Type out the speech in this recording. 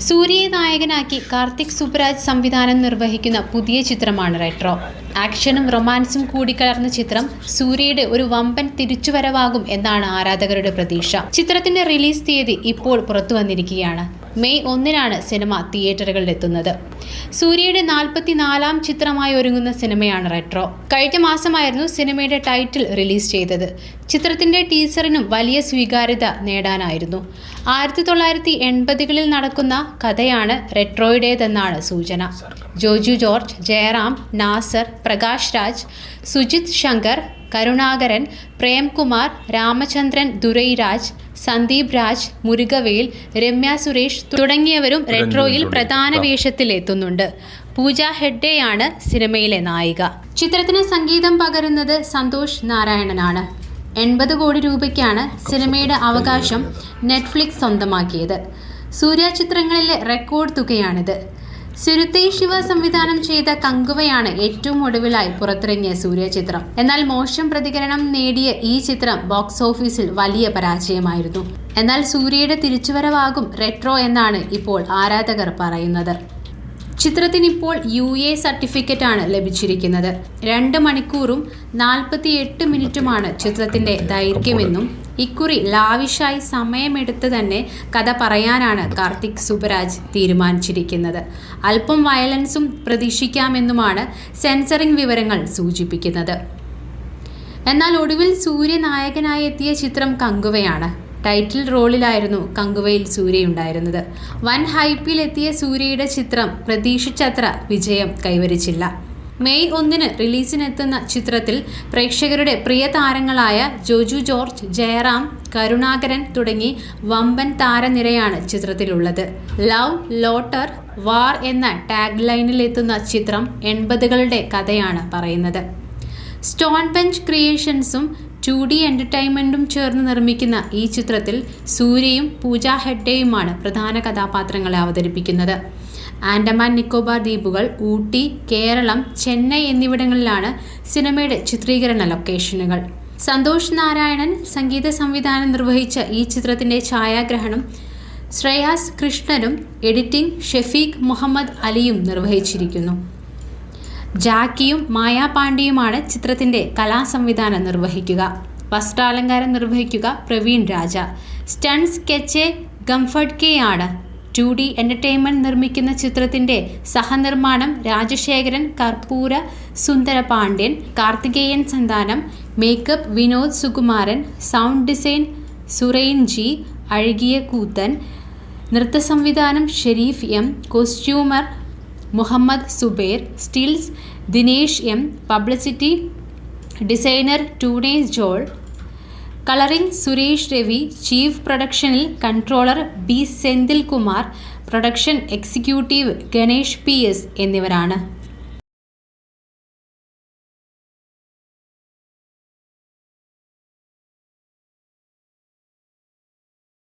സൂര്യയെ നായകനാക്കി കാർത്തിക് സുബ്രാജ് സംവിധാനം നിർവഹിക്കുന്ന പുതിയ ചിത്രമാണ് റെട്രോ. ആക്ഷനും റൊമാൻസും കൂടിക്കലർന്ന ചിത്രം സൂര്യയുടെ ഒരു വമ്പൻ തിരിച്ചുവരവാകും എന്നാണ് ആരാധകരുടെ പ്രതീക്ഷ. ചിത്രത്തിന്റെ റിലീസ് തീയതി ഇപ്പോൾ പുറത്തു വന്നിരിക്കുകയാണ് മെയ് ഒന്നിനാണ് സിനിമ തിയേറ്ററുകളിൽ എത്തുന്നത് സൂര്യയുടെ നാൽപ്പത്തിനാലാം ചിത്രമായി ഒരുങ്ങുന്ന സിനിമയാണ് റെട്രോ. കഴിഞ്ഞ മാസമായിരുന്നു സിനിമയുടെ ടൈറ്റിൽ റിലീസ് ചെയ്തത്. ചിത്രത്തിന്റെ ടീസറിനും വലിയ സ്വീകാര്യത നേടാനായിരുന്നു. ആയിരത്തി തൊള്ളായിരത്തി എൺപതുകളിൽ നടക്കുന്ന കഥയാണ് റെട്രോയുടേതെന്നാണ് സൂചന. ജോജു ജോർജ് ജയറാം നാസർ പ്രകാശ് രാജ് സുജിത് ശങ്കർ കരുണാകരൻ പ്രേംകുമാർ രാമചന്ദ്രൻ ദുരൈരാജ് സന്ദീപ് രാജ് മുരുകവേൽ രമ്യ സുരേഷ് തുടങ്ങിയവരും റെട്രോയിൽ പ്രധാന വേഷത്തിലെത്തുന്നുണ്ട്. പൂജ ഹെഡ്ഡെയാണ് സിനിമയിലെ നായിക. ചിത്രത്തിന് സംഗീതം പകരുന്നത് സന്തോഷ് നാരായണനാണ്. എൺപത് കോടി രൂപയ്ക്കാണ് സിനിമയുടെ അവകാശം നെറ്റ്ഫ്ലിക്സ് സ്വന്തമാക്കിയത്. സൂര്യ ചിത്രങ്ങളിലെ റെക്കോർഡ് തുകയാണിത്. സുരുത്തൈ ശിവ സംവിധാനം ചെയ്ത കങ്കുവയാണ് ഏറ്റവും ഒടുവിലായി പുറത്തിറങ്ങിയ സൂര്യ ചിത്രം എന്നാൽ മോശം പ്രതികരണം നേടിയ ഈ ചിത്രം ബോക്സ് ഓഫീസിൽ വലിയ പരാജയമായിരുന്നു. എന്നാൽ സൂര്യയുടെ തിരിച്ചുവരവാകും റെട്രോ എന്നാണ് ഇപ്പോൾ ആരാധകർ പറയുന്നത്. ചിത്രത്തിന് ഇപ്പോൾ യു എ സർട്ടിഫിക്കറ്റ് ആണ് ലഭിച്ചിരിക്കുന്നത്. രണ്ട് മണിക്കൂറും നാൽപ്പത്തി എട്ട് മിനിറ്റുമാണ് ചിത്രത്തിന്റെ ദൈർഘ്യമെന്നും ഇക്കുറി ലാവിഷായി സമയമെടുത്ത് തന്നെ കഥ പറയാനാണ് കാർത്തിക് സുബരാജ് തീരുമാനിച്ചിരിക്കുന്നത്. അല്പം വയലൻസും പ്രതീക്ഷിക്കാമെന്നുമാണ് സെൻസറിംഗ് വിവരങ്ങൾ സൂചിപ്പിക്കുന്നത്. എന്നാൽ ഒടുവിൽ സൂര്യനായകനായി എത്തിയ ചിത്രം കങ്കുവയാണ്. ടൈറ്റിൽ റോളിലായിരുന്നു കങ്കുവയിൽ സൂര്യയുണ്ടായിരുന്നത്. വൻ ഹൈപ്പിലെത്തിയ സൂര്യയുടെ ചിത്രം പ്രതീക്ഷിച്ചത്ര വിജയം കൈവരിച്ചില്ല. മെയ് ഒന്നിന് റിലീസിനെത്തുന്ന ചിത്രത്തിൽ പ്രേക്ഷകരുടെ പ്രിയ താരങ്ങളായ ജോജു ജോർജ് ജയറാം കരുണാകരൻ തുടങ്ങി വമ്പൻ താരനിരയാണ് ചിത്രത്തിലുള്ളത്. ലവ് ലോട്ടർ വാർ എന്ന ടാഗ് ലൈനിലെത്തുന്ന ചിത്രം എൺപതുകളുടെ കഥയാണ് പറയുന്നത്. സ്റ്റോൺ ബെഞ്ച് ക്രിയേഷൻസും ടു ഡി എന്റർടൈൻമെന്റും ചേർന്ന് നിർമ്മിക്കുന്ന ഈ ചിത്രത്തിൽ സൂര്യയും പൂജ ഹെഗ്ഡെയുമാണ് പ്രധാന കഥാപാത്രങ്ങളെ അവതരിപ്പിക്കുന്നത്. ആൻഡമാൻ നിക്കോബാർ ദ്വീപുകൾ ഊട്ടി കേരളം ചെന്നൈ എന്നിവിടങ്ങളിലാണ് സിനിമയുടെ ചിത്രീകരണ ലൊക്കേഷനുകൾ. സന്തോഷ് നാരായണൻ സംഗീത സംവിധാനം നിർവഹിച്ച ഈ ചിത്രത്തിന്റെ ഛായാഗ്രഹണം ശ്രേയാസ് കൃഷ്ണനും എഡിറ്റിംഗ് ഷെഫീഖ് മുഹമ്മദ് അലിയും നിർവഹിച്ചിരിക്കുന്നു. ജാക്കിയും മായാ പാണ്ഡെയുമാണ് ചിത്രത്തിന്റെ കലാസംവിധാനം നിർവഹിക്കുക. വസ്ത്രാലങ്കാരം നിർവഹിക്കുക Praveen Raja. Stunt sketch ഗംഫർട്ട് K ആണ് ടു ഡി എന്റർടൈൻമെന്റ് നിർമ്മിക്കുന്ന ചിത്രത്തിന്റെ സഹനിർമ്മാണം Rajasekharan Karpoora Sundara Pandian Karthikeyan Santhanam makeup Vinod Sukumaran sound design സുറൈൻ G അഴകിയ Koothan നൃത്തസംവിധാനം Sherif M costumer Muhammad Zubair stills Dinesh M publicity designer ടൂണേസ് Johal colouring Suresh Ravi chief പ്രൊഡക്ഷനിൽ controller B Senthil Kumar production executive Ganesh P S എന്നിവരാണ്.